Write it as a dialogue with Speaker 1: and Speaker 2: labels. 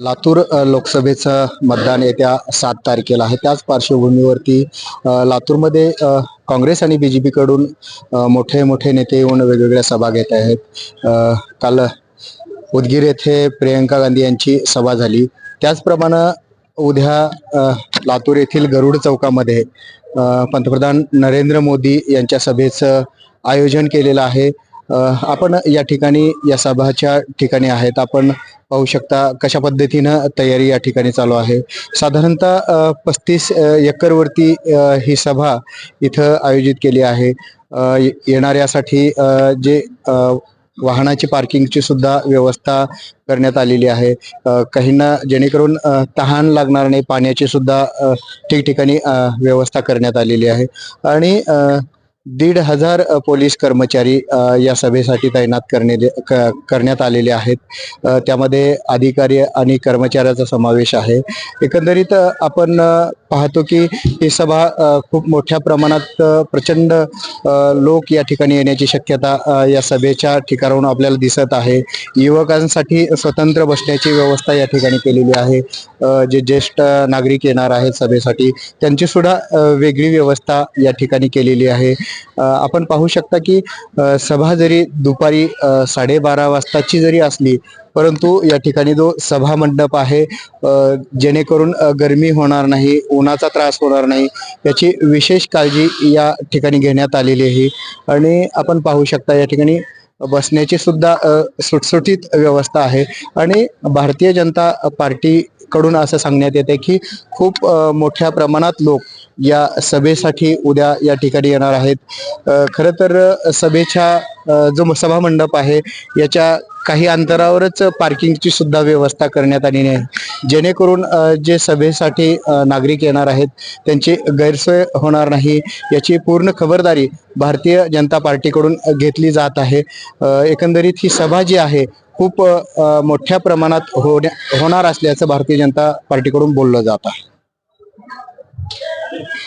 Speaker 1: लातूर लोकसभेचं मतदान येत्या सात तारखेला आहे. त्याच पार्श्वभूमीवरती लातूरमध्ये काँग्रेस आणि बी जे पीकडून मोठे मोठे नेते येऊन वेगवेगळ्या सभा घेत आहेत. काल उदगीर येथे प्रियंका गांधी यांची सभा झाली. त्याचप्रमाणे उद्या लातूर येथील गरुड चौकामध्ये पंतप्रधान नरेंद्र मोदी यांच्या सभेचं आयोजन केलेलं आहे. आपण या ठिकाणी या सभाच्या ठिकाणी आहेत. आपण पाहू शकता कशा पद्धतीनं तयारी या ठिकाणी चालू आहे. साधारणतः पस्तीस एकरवरती ही सभा इथं आयोजित केली आहे. येणाऱ्यासाठी जे वाहनाची पार्किंगची सुद्धा व्यवस्था करण्यात आलेली आहे. काहींना जेणेकरून तहान लागणार नाही पाण्याची सुद्धा ठिकठिकाणी व्यवस्था करण्यात आलेली आहे. आणि दीड हजार पोलीस कर्मचारी या सभेसाठी तैनात करणे क- करण्यात आलेले आहेत. त्यामध्ये अधिकारी आणि कर्मचाऱ्याचा समावेश आहे. एकंदरीत आपण पाहतो की ही सभा खूप मोठ्या प्रमाणात प्रचंड लोक या ठिकाणी येण्याची शक्यता या सभेच्या ठिकाणाहून आपल्याला दिसत आहे. युवकांसाठी स्वतंत्र बसण्याची व्यवस्था या ठिकाणी केलेली आहे. जे ज्येष्ठ नागरिक येणार आहेत सभेसाठी त्यांची सुद्धा वेगळी व्यवस्था या ठिकाणी केलेली आहे. आपण पाहू शकता की सभा जरी दुपारी साडेबारा वाजताची जरी असली परंतु या ठिकाणी जो सभा मंडप आहे जेणेकरून गर्मी गरमी होणार नाही उन्हाचा त्रास होणार नाही याची विशेष काळजी या ठिकाणी घेण्यात आलेली आहे. आणि आपण पाहू शकता या ठिकाणी बसण्याची सुद्धा सुटसुटीत व्यवस्था आहे. आणि भारतीय जनता पार्टीकडून असं सांगण्यात येते की खूप मोठ्या प्रमाणात लोक या सभेसाठी उद्या या ठिकाणी येणार आहेत. खरं तर सभेच्या जो सभामंडप आहे याच्या काही अंतरावरच पार्किंगची सुद्धा व्यवस्था करण्यात आलेली आहे. जेणेकरून जे सभेसाठी नागरिक येणार आहेत त्यांची गैरसोय होणार नाही याची पूर्ण खबरदारी भारतीय जनता पार्टीकडून घेतली जात आहे. एकंदरीत ही सभा जी आहे खूप मोठ्या प्रमाणात होण्या होणार असल्याचं भारतीय जनता पार्टीकडून बोललं जात आहे.